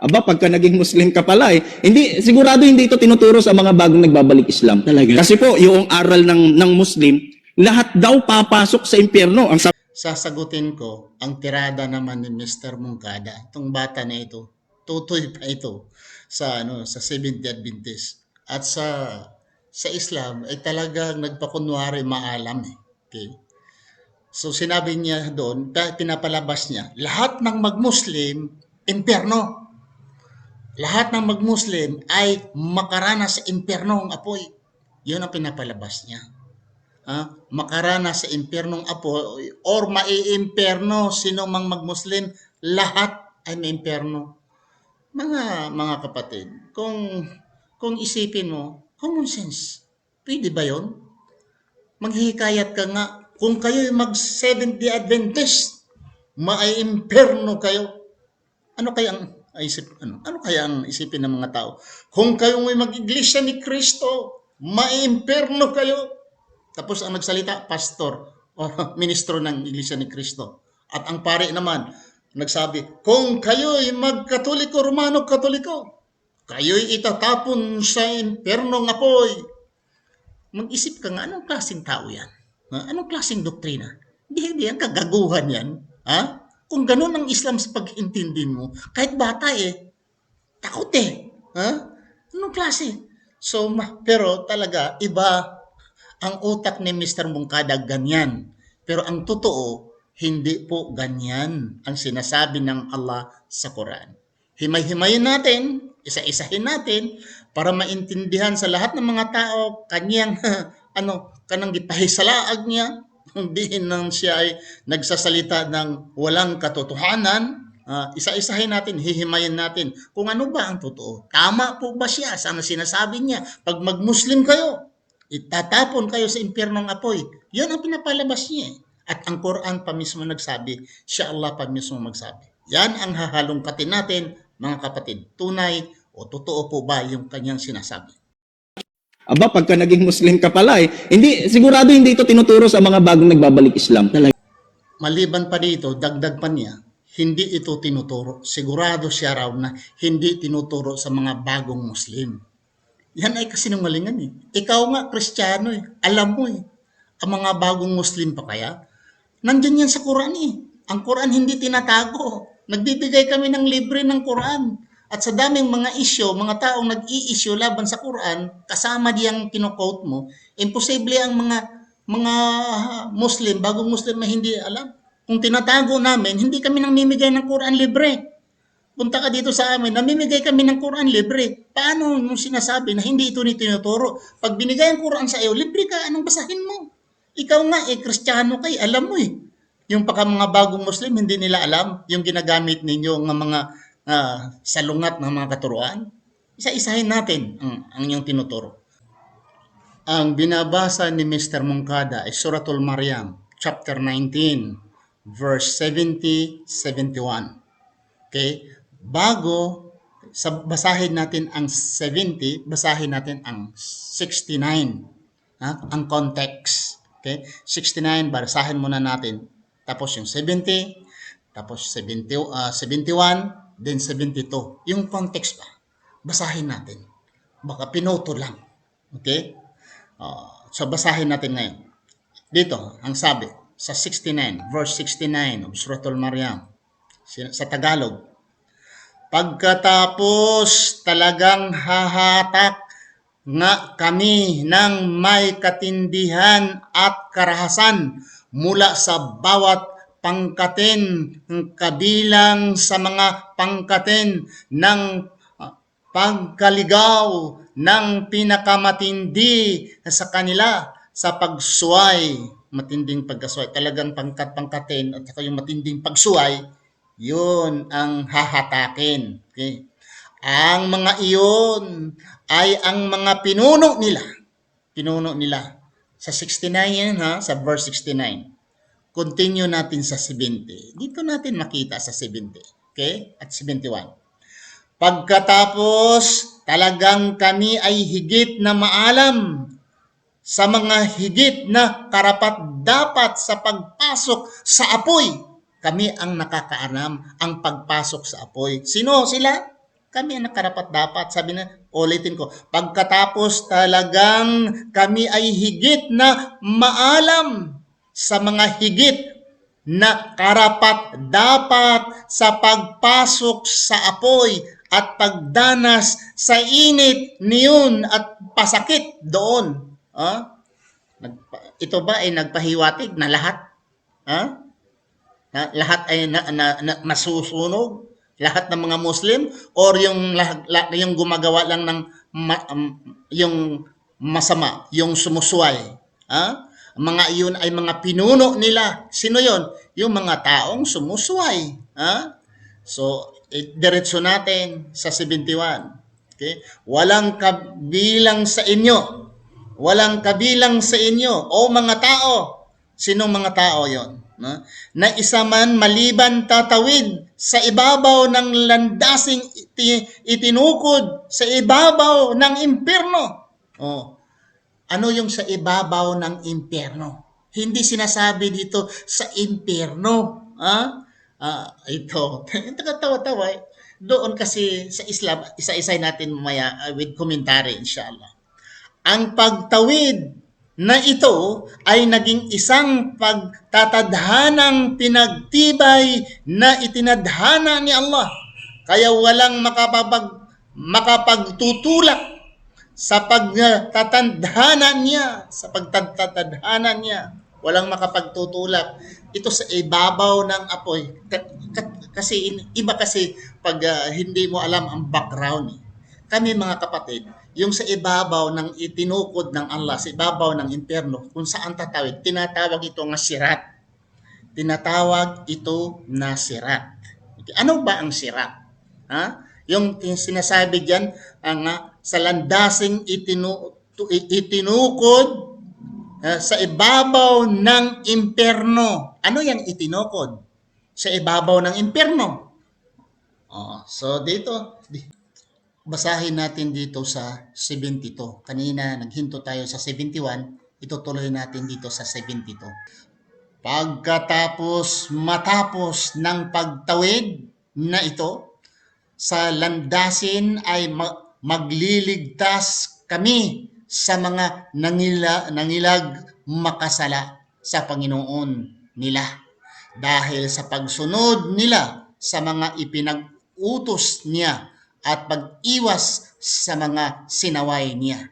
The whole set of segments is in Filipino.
Aba, pagka naging Muslim ka pala eh. Hindi, sigurado hindi ito tinuturo sa mga bagong nagbabalik Islam. Talaga? Kasi po, yung aral ng, ng Muslim, lahat daw papasok sa impyerno. Ang Sasagutin ko ang tirada naman ni Mr. Mungkada, itong bata na ito. Tutoy pa ito sa ano sa Seventh Day Adventist. At sa sa Islam ay talagang nagpakunwari maalam eh. Okay? So sinabi niya doon, pa- pinapalabas niya, lahat ng mag-Muslim, impyerno. Lahat ng mag-Muslim ay makaranas sa impyerno ang apoy. Yun ang pinapalabas niya ha, makaranas sa impyernong apoy or maiimpyerno sino mang magmuslim, lahat ay may impyerno. Mga mga kapatid, kung kung isipin mo, common sense. Pwede ba 'yon? Maghihikayat ka nga kung kayo mag Seventh Day Adventist, maiimpyerno kayo. Ano kaya ang isip ano? Ano kaya ang isipin ng mga tao? Kung kayo may mag-iglesia ni Kristo, maiimpyerno kayo. Tapos ang nagsalita, pastor o ministro ng Iglesia ni Cristo. At ang pare naman, nagsabi, kung kayo'y magkatoliko, Romano katoliko, kayo'y itatapon sa impernong apoy. Mag-isip ka nga, anong klaseng tao yan? Anong klaseng doktrina? Hindi, hindi yan, kagaguhan yan. Ha? Kung ganun ang Islam sa pag-intindi mo, kahit bata eh, takot eh. Ha? Anong klase? So, ma- pero talaga, iba ang utak ni Mr. Mungkada ganyan. Pero ang totoo, hindi po ganyan ang sinasabi ng Allah sa Quran. Himay-himayin natin, isa-isahin natin para maintindihan sa lahat ng mga tao kanyang ano kanang gipahisalaag niya hindi nang siya ay nagsasalita ng walang katotohanan Ah, isa-isahin natin, hihimayin natin kung ano ba ang totoo. Tama po ba siya sa ano sinasabi niya? Pag mag-Muslim kayo, itatapon kayo sa impyernong apoy. Yun ang pinapalabas niya. eh. At ang Quran pa mismo nagsabi, siya Allah pa mismo magsabi. Yan ang hahalongkatin natin, mga kapatid. Tunay o totoo po ba yung kanyang sinasabi? Aba, pagka naging Muslim ka pala eh. Hindi, sigurado hindi ito tinuturo sa mga bagong nagbabalik Islam. Talaga. Maliban pa dito, dagdag pa niya, hindi ito tinuturo. Sigurado siya raw na hindi tinuturo sa mga bagong Muslim. Yan ay kasinungalingan eh. Ikaw nga, Kristiyano eh. Alam mo eh. Ang mga bagong Muslim pa kaya? Nandyan yan sa Quran eh. Ang Quran hindi tinatago. Nagbibigay kami ng libre ng Quran. At sa daming mga isyo, mga taong nag-i-issue laban sa Quran, kasama diyang kinokote mo, imposible ang mga mga Muslim, bagong Muslim na hindi alam. Kung tinatago namin, hindi kami namimigay ng Quran libre. Punta ka dito sa amin, namimigay kami ng Quran libre. Paano mo sinasabi na hindi ito ni tinuturo? Pag binigay ang Quran sa iyo, libre ka, anong basahin mo? Ikaw nga, eh, kristyano kay, alam mo eh. Yung paka mga bagong Muslim, hindi nila alam yung ginagamit ninyo ng mga ah, salungat ng mga katuruan. Isa-isahin natin ang, ang yung tinuturo. Ang binabasa ni Mr. Mungkada ay Suratul Maryam, chapter 19, verse 70-71. Okay? Bago sa basahin natin ang 70, basahin natin ang 69. Ha? Ang context. Okay? 69, basahin muna natin. Tapos yung 70, tapos 70, ah, 71, then 72. Yung context pa, basahin natin. Baka pinoto lang. Okay? Ah, so basahin natin ngayon. Dito, ang sabi, sa 69, verse 69 of Suratul Maryam, sa Tagalog, Pagkatapos talagang hahatak nga kami ng may katindihan at karahasan mula sa bawat pangkaten kabilang sa mga pangkaten ng ah, pagkaligaw ng pinakamatindi sa kanila sa pagsuway, matinding pagkasuway. Talagang pangkat-pangkaten at saka yung matinding pagsuway, yun ang hahatakin. Okay? Ang mga iyon ay ang mga pinuno nila. Pinuno nila. Sa 69 yan ha, sa verse 69. Continue natin sa 70. Dito natin makita sa 70. Okay? At 71. Pagkatapos, talagang kami ay higit na maalam sa mga higit na karapat dapat sa pagpasok sa apoy. Kami ang nakakaalam ang pagpasok sa apoy. Sino sila? Kami ang nakarapat dapat. Sabi na, ulitin ko, pagkatapos talagang kami ay higit na maalam sa mga higit na karapat dapat sa pagpasok sa apoy at pagdanas sa init niyon at pasakit doon. Ah? Ito ba ay nagpahiwatig na lahat? Ha? Na, lahat ay na, na, na, masusunog? Lahat ng mga Muslim? Or yung, yung gumagawa lang ng ma- um, yung masama, yung sumusway? Ha? Mga iyon ay mga pinuno nila. Sino yon? Yung mga taong sumusway. Ha? So, diretso natin sa 71. Okay? Walang kabilang sa inyo walang kabilang sa inyo o mga tao. Sinong mga tao yon? No? Na isa man maliban tatawid sa ibabaw ng landasing iti, itinukod sa ibabaw ng impyerno. Oh. Ano yung sa ibabaw ng impyerno? Hindi sinasabi dito sa impyerno. Ha? Ah, ito. Tawa-tawa. eh. Doon kasi sa Islam, isa-isay natin mamaya uh, with commentary inshallah ang pagtawid na ito ay naging isang pagtatadhanang pinagtibay na itinadhana ni Allah. Kaya walang makapapag, makapagtutulak sa pagtatadhana niya, sa pagtatadhana niya. Walang makapagtutulak. Ito sa ibabaw ng apoy. Ka- ka- Kasi iba kasi pag ah, hindi mo alam ang background. eh kami mga kapatid, yung sa ibabaw ng itinukod ng Allah, sa ibabaw ng impyerno, kung saan tatawid, tinatawag ito nga sirat. Tinatawag ito na sirat. Okay. Ano ba ang sirat? Ha? Yung sinasabi diyan ang ah, sa landasing itinu, itinukod ah, sa ibabaw ng impyerno. Ano yung itinukod? Sa ibabaw ng impyerno. Oh, so dito, di- basahin natin dito sa 72. Kanina naghinto tayo sa 71, itutuloy natin dito sa 72. Pagkatapos matapos ng pagtawid na ito, sa landasin ay ma- magliligtas kami sa mga nangila, nangilag makasala sa Panginoon nila dahil sa pagsunod nila sa mga ipinag-utos niya at pag-iwas sa mga sinaway niya.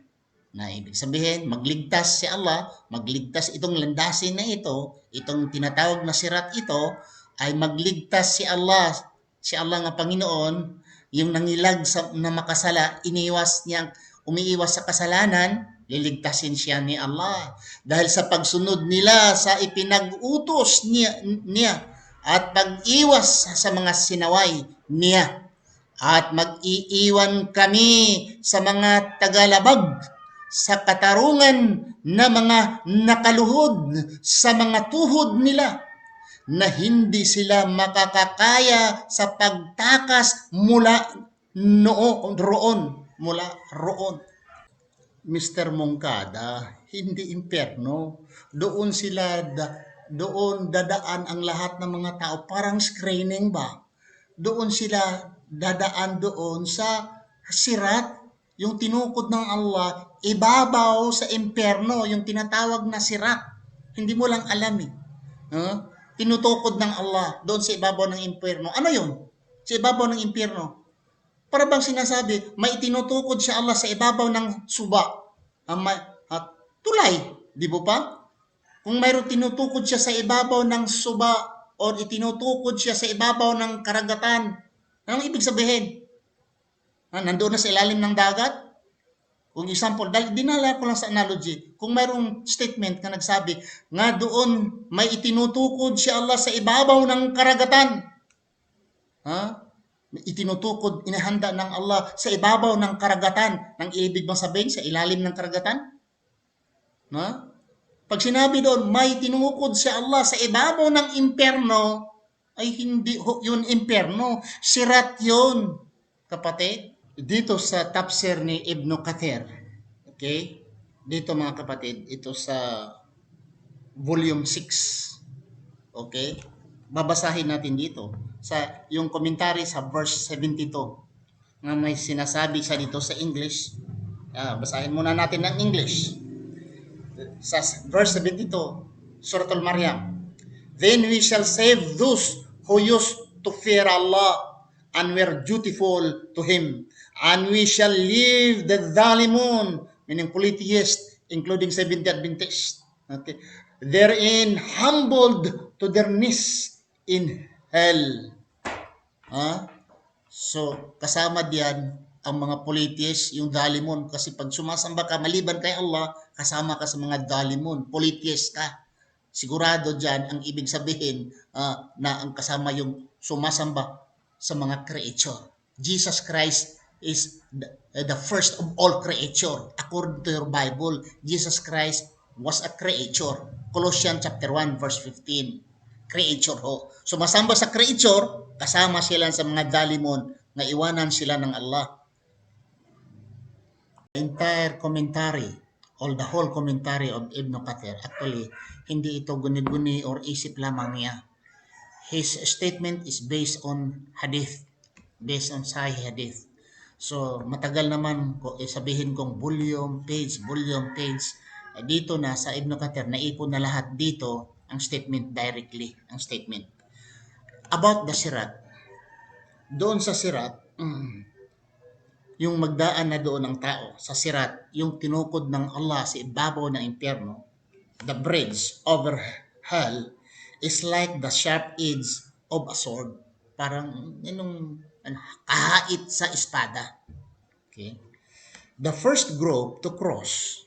Na ibig sabihin, magligtas si Allah, magligtas itong landasin na ito, itong tinatawag na sirat ito, ay magligtas si Allah, si Allah nga Panginoon, yung nangilag sa, na makasala, iniwas niya, umiiwas sa kasalanan, liligtasin siya ni Allah. Dahil sa pagsunod nila sa ipinag-utos niya, niya at pag-iwas sa mga sinaway niya at mag-iiwan kami sa mga tagalabag sa katarungan na mga nakaluhod sa mga tuhod nila na hindi sila makakakaya sa pagtakas mula noon roon mula roon Mr. Mongkada hindi impyerno doon sila da, doon dadaan ang lahat ng mga tao parang screening ba doon sila dadaan doon sa sirat, yung tinukod ng Allah, ibabaw sa impyerno, yung tinatawag na sirat. Hindi mo lang alam eh. Huh? Tinutukod ng Allah doon sa ibabaw ng impyerno. Ano yun? Sa ibabaw ng impyerno. Para bang sinasabi, may tinutukod siya Allah sa ibabaw ng suba. Ah, may, ah, tulay, di ba pa? Kung mayroon tinutukod siya sa ibabaw ng suba or itinutukod siya sa ibabaw ng karagatan, Anong ibig sabihin? Ha, nandoon na sa ilalim ng dagat? Kung example, dahil dinala ko lang sa analogy, kung mayroong statement na nagsabi, nga doon may itinutukod si Allah sa ibabaw ng karagatan. Ha? Itinutukod, inahanda ng Allah sa ibabaw ng karagatan. Nang ibig bang sabihin sa ilalim ng karagatan? Ha? Pag sinabi doon, may tinukod si Allah sa ibabaw ng impyerno, ay hindi yun impyerno. Sirat yun, kapatid. Dito sa tafsir ni Ibn Kathir, okay? Dito mga kapatid, ito sa volume 6. Okay? Babasahin natin dito sa yung commentary sa verse 72. nga may sinasabi sa dito sa English. Ah, basahin muna natin ng English. Sa verse 72, Surah Al-Maryam. Then we shall save those who used to fear Allah and were dutiful to Him. And we shall leave the Zalimun, meaning polytheists, including Seventh Adventists. Okay. Therein humbled to their knees in hell. Ha? So, kasama diyan ang mga polytheists, yung Zalimun. Kasi pag sumasamba ka, maliban kay Allah, kasama ka sa mga Zalimun. Polytheist ka sigurado dyan ang ibig sabihin ah, na ang kasama yung sumasamba sa mga creature. Jesus Christ is the, eh, the first of all creature. According to your Bible, Jesus Christ was a creature. Colossians chapter 1 verse 15. Creature ho. Sumasamba sa creature, kasama sila sa mga dalimon na iwanan sila ng Allah. Entire commentary or the whole commentary of Ibn Kathir, actually, hindi ito guni-guni or isip lamang niya. His statement is based on hadith, based on Sahih hadith. So, matagal naman ko eh, sabihin kong volume, page, volume, page. Eh, dito na sa Ibn Kathir, naipon na lahat dito ang statement directly, ang statement. About the sirat. Doon sa sirat, yung magdaan na doon ng tao sa sirat, yung tinukod ng Allah sa ibabaw ng impyerno, the bridge over hell is like the sharp edge of a sword. Parang yung ano, kahait sa espada. Okay? The first group to cross,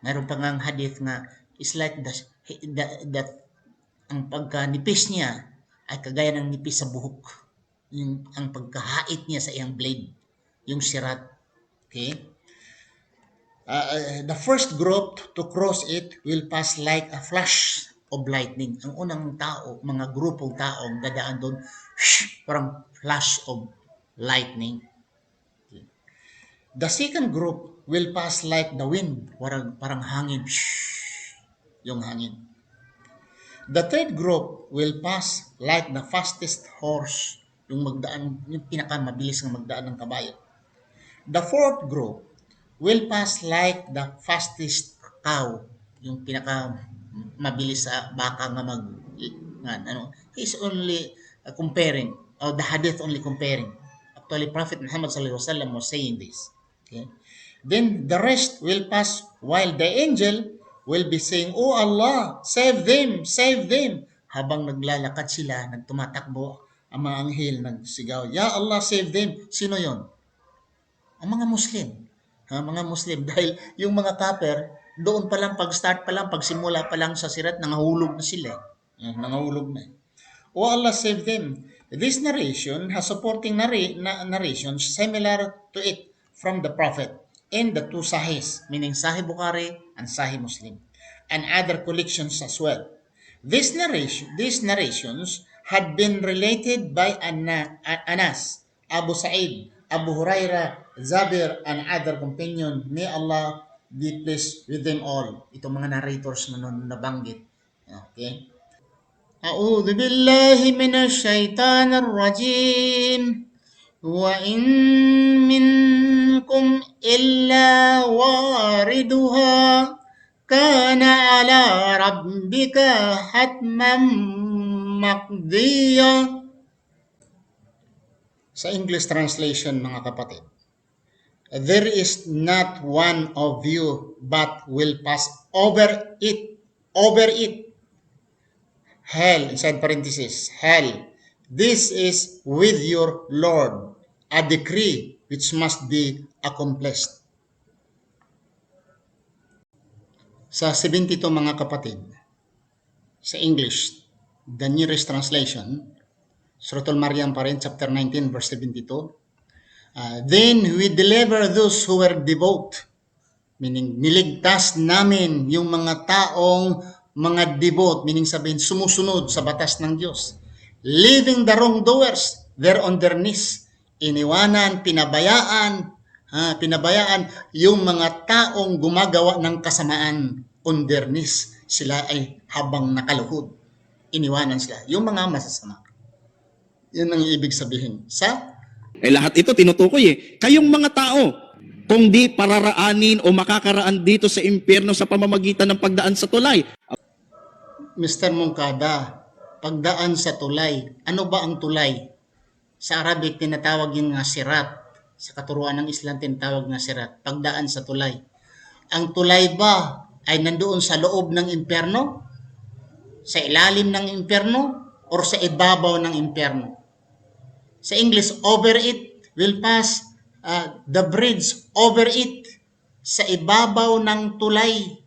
mayroon pa nga hadith nga, is like the, the, the ang pagkanipis niya ay kagaya ng nipis sa buhok. Yung, ang pagkahait niya sa iyang blade yung sirat. Okay? Uh, the first group to cross it will pass like a flash of lightning. Ang unang tao, mga grupong tao ang dadaan doon, parang flash of lightning. The second group will pass like the wind, parang, parang hangin, yung hangin. The third group will pass like the fastest horse, yung magdaan, yung pinakamabilis ng magdaan ng kabayo. The fourth group will pass like the fastest cow, yung pinaka mabilis sa baka nga mag nga, ano he's only uh, comparing or the hadith only comparing. Actually prophet Muhammad sallallahu alaihi wasallam was saying this okay? Then the rest will pass while the angel will be saying oh Allah save them save them. Habang naglalakad sila nagtumatakbo ang mga anghel nagsigaw ya Allah save them. Sino yon ang mga Muslim. Ha, mga Muslim. Dahil yung mga kaper, doon pa lang, pag-start pa lang, pag-simula pa lang sa sirat, nangahulog na sila. Eh, nangahulog na. O Allah save them. This narration has supporting narr- na- narrations similar to it from the Prophet in the two Sahihs, meaning Sahih Bukhari and Sahih Muslim, and other collections as well. This narration, these narrations had been related by Anna, Anas, Abu Sa'id, Abu Huraira, Zabir, and other companion. May Allah be pleased with them all. Itong mga narrators na nun nabanggit. Okay? أعوذ بالله من الشيطان الرجيم وإن منكم إلا واردها كان على ربك حتما مقضيا Sa English translation mga kapatid, There is not one of you but will pass over it, over it. Hell, inside parenthesis, hell. This is with your Lord, a decree which must be accomplished. Sa 72 mga kapatid, sa English, the nearest translation, Surah Al-Maryam pa rin, chapter 19, verse 72, Uh, then we deliver those who were devout. Meaning, niligtas namin yung mga taong mga devote, meaning sabihin, sumusunod sa batas ng Diyos. Leaving the wrongdoers, they're on their knees. Iniwanan, pinabayaan, ha, pinabayaan yung mga taong gumagawa ng kasamaan on their knees. Sila ay habang nakaluhod. Iniwanan sila. Yung mga masasama. Yun ang ibig sabihin sa Eh lahat ito tinutukoy eh. Kayong mga tao, kung di pararaanin o makakaraan dito sa impyerno sa pamamagitan ng pagdaan sa tulay. Mr. Mungkada, pagdaan sa tulay. Ano ba ang tulay? Sa Arabic, tinatawag yung nga sirat. Sa katuruan ng Islam, tinatawag na sirat. Pagdaan sa tulay. Ang tulay ba ay nandoon sa loob ng impyerno? Sa ilalim ng impyerno? Or sa ibabaw ng impyerno? Sa English, over it will pass uh, the bridge over it sa ibabaw ng tulay.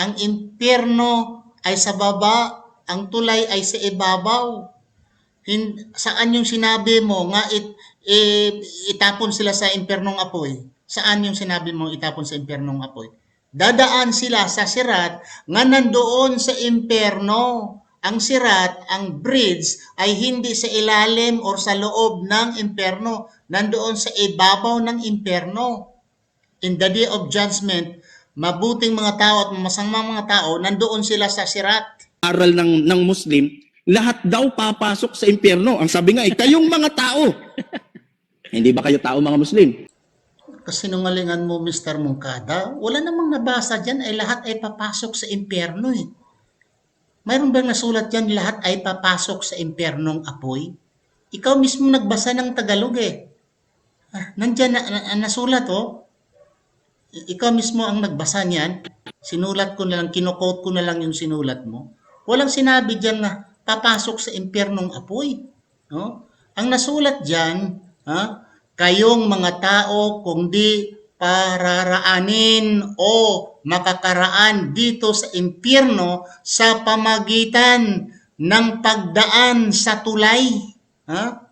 Ang impyerno ay sa baba, ang tulay ay sa ibabaw. Hin, saan yung sinabi mo nga it, i- itapon sila sa impyernong apoy? Saan yung sinabi mo itapon sa impyernong apoy? Dadaan sila sa sirat nga nandoon sa impyerno. Ang sirat, ang bridge, ay hindi sa ilalim or sa loob ng impyerno. Nandoon sa ibabaw ng impyerno. In the day of judgment, mabuting mga tao at masamang mga tao, nandoon sila sa sirat. Aral ng, ng Muslim, lahat daw papasok sa impyerno. Ang sabi nga eh, kayong mga tao. Hindi ba kayo tao mga Muslim? Kasinungalingan mo, Mr. Mungkada, wala namang nabasa dyan ay lahat ay papasok sa impyerno eh. Mayroon bang nasulat dyan lahat ay papasok sa impyernong apoy? Ikaw mismo nagbasa ng Tagalog eh. Ah, nandyan na, na- nasulat oh. Ikaw mismo ang nagbasa niyan. Sinulat ko na lang, kinukot ko na lang yung sinulat mo. Walang sinabi dyan na papasok sa impyernong apoy. No? Ang nasulat dyan, ha, kayong mga tao kung di pararaanin o makakaraan dito sa impyerno sa pamagitan ng pagdaan sa tulay. Ha?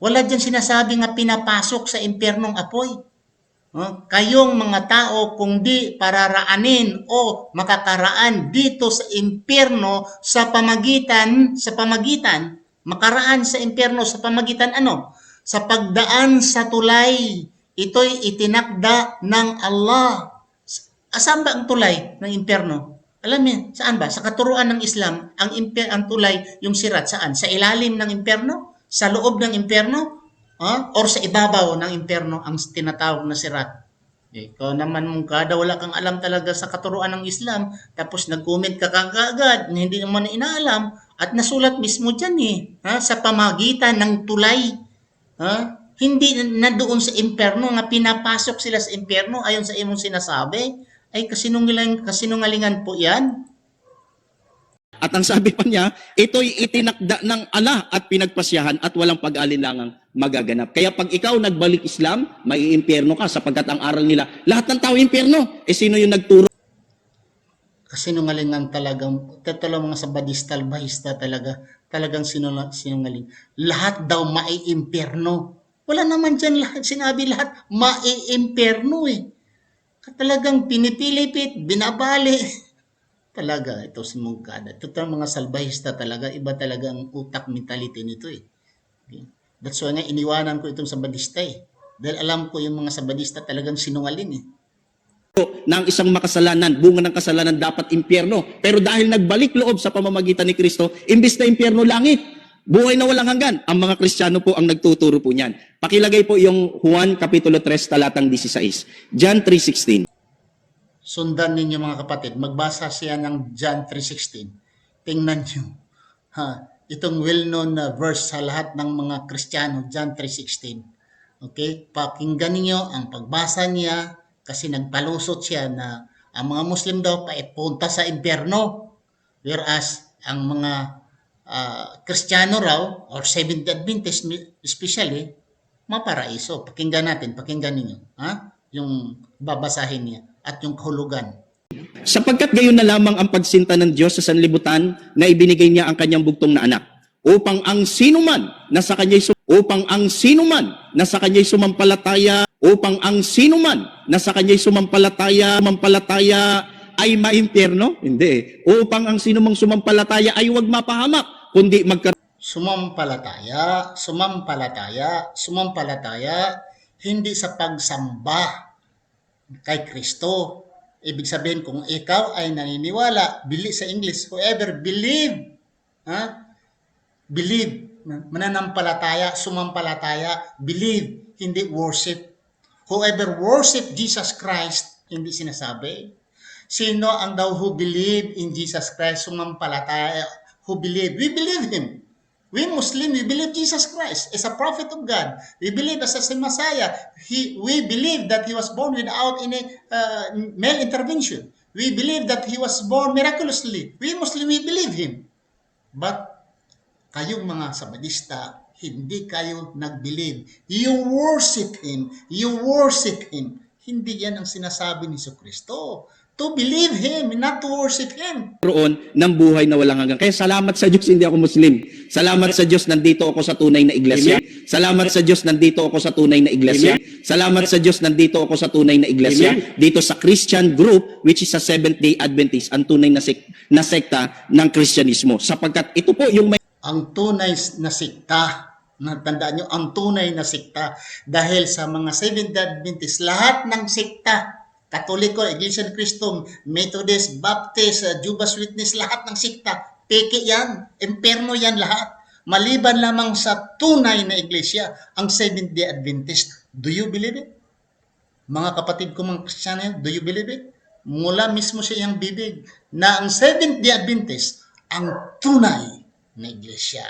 Wala dyan sinasabi nga pinapasok sa impyernong apoy. Oh, kayong mga tao kung di pararaanin o makakaraan dito sa impyerno sa pamagitan sa pamagitan makaraan sa impyerno sa pamagitan ano sa pagdaan sa tulay ito'y itinakda ng Allah. Asan ba ang tulay ng impyerno? Alam niyo saan ba? Sa katuruan ng Islam ang impyer ang tulay yung sirat saan? Sa ilalim ng impyerno? Sa loob ng impyerno? Ah, or sa ibabaw ng impyerno ang tinatawag na sirat. Ikaw naman mong kada wala kang alam talaga sa katuruan ng Islam, tapos nag-comment ka kagad na hindi naman inaalam at nasulat mismo dyan eh, ha, sa pamagitan ng tulay. Ha? Hindi na doon sa impyerno nga pinapasok sila sa impyerno ayon sa imong sinasabi. Ay kasinungalingan, kasinungalingan po yan. At ang sabi pa niya, ito'y itinakda ng Allah at pinagpasyahan at walang pag-alinlangang magaganap. Kaya pag ikaw nagbalik Islam, may impyerno ka sapagkat ang aral nila, lahat ng tao impyerno. Eh sino yung nagturo kasinungalingan talagang tatalo mga sabadistal bahista talaga talagang sinungaling lahat daw maiimpyerno wala naman dyan lahat sinabi lahat maiimpyerno eh. Talagang pinipilipit binabali. Talaga ito si Mungkada ito mga salbahista talaga iba talaga ang utak mentality nito eh. That's why nga iniwanan ko itong sabadista eh. Dahil alam ko yung mga sabadista talagang sinungaling eh. Ang isang makasalanan, bunga ng kasalanan dapat impyerno. Pero dahil nagbalik loob sa pamamagitan ni Kristo, imbis na impyerno langit, buhay na walang hanggan. Ang mga Kristiyano po ang nagtuturo po niyan. Pakilagay po yung Juan Kapitulo 3 talatang 16. John 3.16. Sundan ninyo mga kapatid, magbasa siya ng John 3.16. Tingnan nyo. Ha, itong well-known na verse sa lahat ng mga Kristiyano, John 3.16. Okay? Pakinggan ninyo ang pagbasa niya kasi nagpalusot siya na ang mga Muslim daw paipunta sa impyerno. Whereas ang mga ah, Kristiyano raw or Seventh Adventist especially maparaiso. Pakinggan natin, pakinggan ninyo. Ha? Yung babasahin niya at yung kahulugan. Sapagkat gayon na lamang ang pagsinta ng Diyos sa sanlibutan na ibinigay niya ang kanyang bugtong na anak upang ang sinuman na sa kanya'y upang ang sinuman na sa kanya'y sumampalataya upang ang sinuman na sa kanya'y sumampalataya sumampalataya ay maimpyerno hindi upang ang sinumang sumampalataya ay huwag mapahamak kundi magkaroon Sumampalataya, sumampalataya, sumampalataya, hindi sa pagsamba kay Kristo. Ibig sabihin, kung ikaw ay naniniwala, bili sa English, whoever believe, ha? Believe mananampalataya, sumampalataya, believe, hindi worship. Whoever worship Jesus Christ, hindi sinasabi. Sino ang daw who believe in Jesus Christ, sumampalataya, who believe? We believe Him. We Muslim, we believe Jesus Christ is a prophet of God. We believe as a Messiah. He, we believe that He was born without any uh, male intervention. We believe that He was born miraculously. We Muslim, we believe Him. But kayong mga sabadista, hindi kayo nag-believe. You worship Him. You worship Him. Hindi yan ang sinasabi ni Kristo. To believe Him, not to worship Him. roon ng buhay na walang hanggan. Kaya salamat sa Diyos, hindi ako Muslim. Salamat sa Diyos, nandito ako sa tunay na iglesia. Salamat sa Diyos, nandito ako sa tunay na iglesia. Salamat sa Diyos, nandito ako sa tunay na iglesia. Dito sa Christian group, which is a Seventh-day Adventist, ang tunay na, sek- na sekta ng Kristyanismo. Sapagkat ito po yung may ang tunay na sikta. Natandaan nyo, ang tunay na sikta. Dahil sa mga Seventh-day Adventist, lahat ng sikta, Katoliko, Iglesia ni Cristo, Methodist, Baptist, uh, Jehovah's Witness, lahat ng sikta, peke yan, imperno yan lahat. Maliban lamang sa tunay na iglesia, ang Seventh-day Adventist. Do you believe it? Mga kapatid ko mga Kristiyano, do you believe it? Mula mismo sa iyang bibig na ang Seventh-day Adventist ang tunay na iglesia.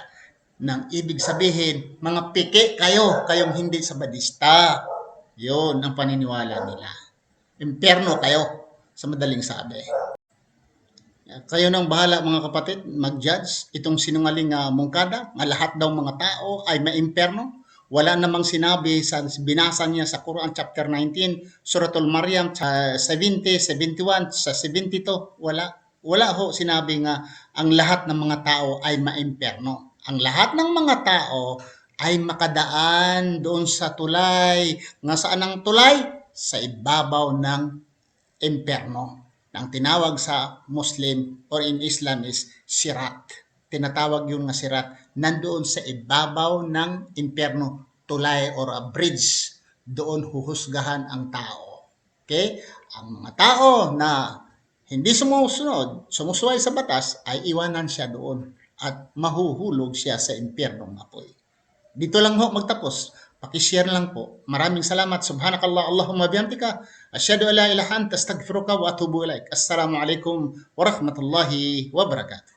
Nang ibig sabihin, mga pike kayo, kayong hindi sabadista. Yon ang paniniwala nila. Imperno kayo, sa madaling sabi. Kayo nang bahala mga kapatid, mag-judge itong sinungaling nga mungkada, nga lahat daw mga tao ay maimperno. Wala namang sinabi sa binasa niya sa Quran chapter 19, Suratul Maryam sa 70, 71, sa 72, wala. Wala ho sinabi nga ang lahat ng mga tao ay maimperno. Ang lahat ng mga tao ay makadaan doon sa tulay. Nga saan ang tulay? Sa ibabaw ng imperno. Ang tinawag sa Muslim or in Islam is sirat. Tinatawag yung nga sirat. Nandoon sa ibabaw ng imperno, tulay or a bridge. Doon huhusgahan ang tao. Okay? Ang mga tao na hindi sumusunod, sumusuway sa batas, ay iwanan siya doon at mahuhulog siya sa impyernong apoy. Dito lang ho magtapos. Pakishare lang po. Maraming salamat. Subhanakallah Allahumma bihamdika. Asyhadu an la ilaha anta astaghfiruka wa atubu ilaik. Assalamu alaikum warahmatullahi wabarakatuh.